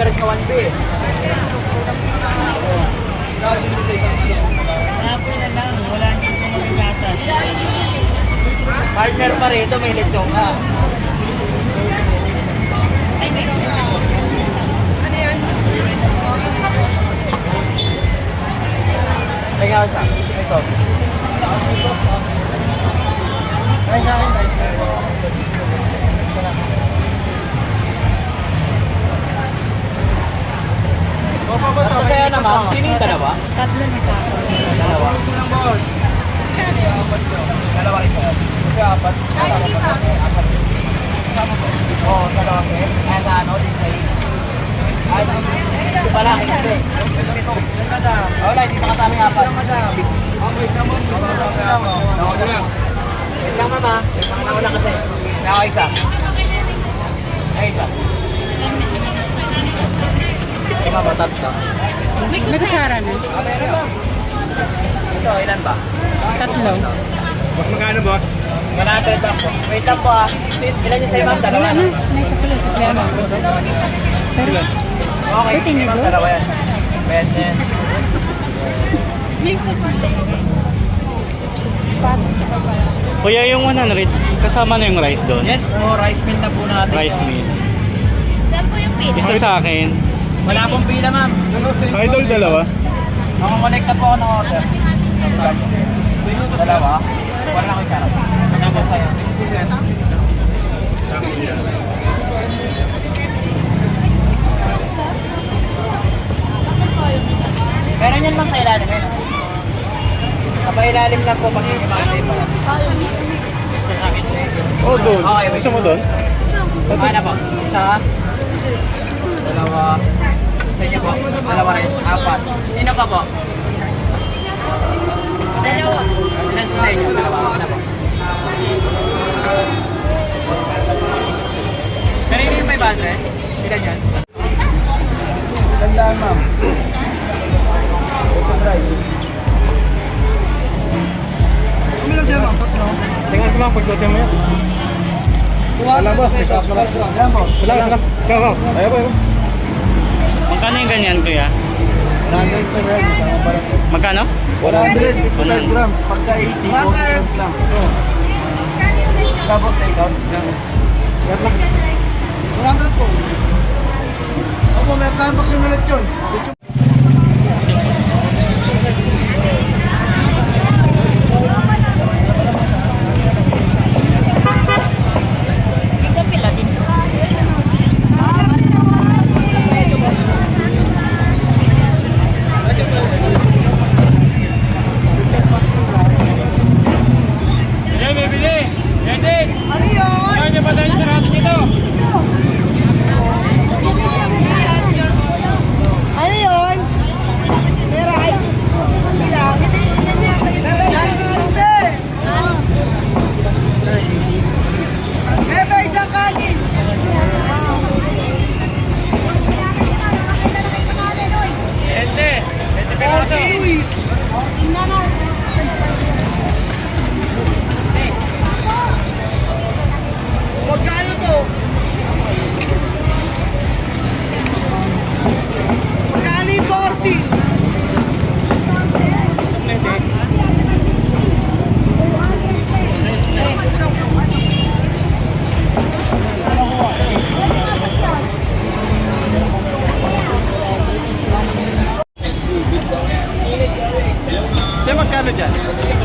average na 1B eh. Hapon na lang, wala niyang kumagatas. Partner pa rito, may lechong ha. Ay, may Ano yun? May nga isa, may sauce. Ay, sa akin, ay. Sarap. Naman? Sino yung dalawa? Tatlo na pa ako. Dalawa. Dalawa rin sa'yo. Ito apat. Apat. Oo, dalawa kayo. Kaya sa ano, din sa'yo. Ay, ito pala, kasi. Oh, wala, hindi pa kasama yung apat. Wait lang, mama. Ako na kasi. Ako isa. Ay, isa. Ay, mama, tatlo. May kutsara na. Ito, ilan ba? Tatlo. Magkano boss? 100 lang po. Wait lang po ah. Ilan yung sa'yo, ma'am? Dalawa na. May isa pala sa plano. Pero, Okay, hindi ma'am, do? dalawa yan. Pwede. may isa pala. Patos sa baba. Kuya, yung 100, kasama na yung rice doon? Yes po, rice meal na po natin. Rice meal. Saan po yung pila? Isa sa akin. Wala pong pila, ma'am. Idol, dalawa. Makakonect na po ako ng order. Dalawa? Wala na ako isa. Ano po sa'yo? Meron yan ma'am sa ilalim eh. Kapailalim lang po pag mo. Sa akin. Oh, doon. Okay, wait. Gusto mo doon? Ano po? Isa, dalawa, sa inyo po, dalawa rin, apat. Sino pa po? Dalawa. Ilan po sa inyo? Dalawa, ano po? Kanina yung 500? Ilan yan? Gandaan, ma'am. Open rice. Kami lang siya, ma'am. Tatlo. Tingnan ko lang, pagdating mo yan. Wala, boss. May sauce wala. Boss. Wala, wala. Ikaw, ikaw. Ayaw po, ayaw. Magkano yung ganyan, kuya? 100 sa red. Magkano? 100. 100 grams. Pagka 80, 40 grams lang. Tapos take out. 100 po. Opo, may plan box yung ulit yun. 好你慢慢 devam edeceğiz.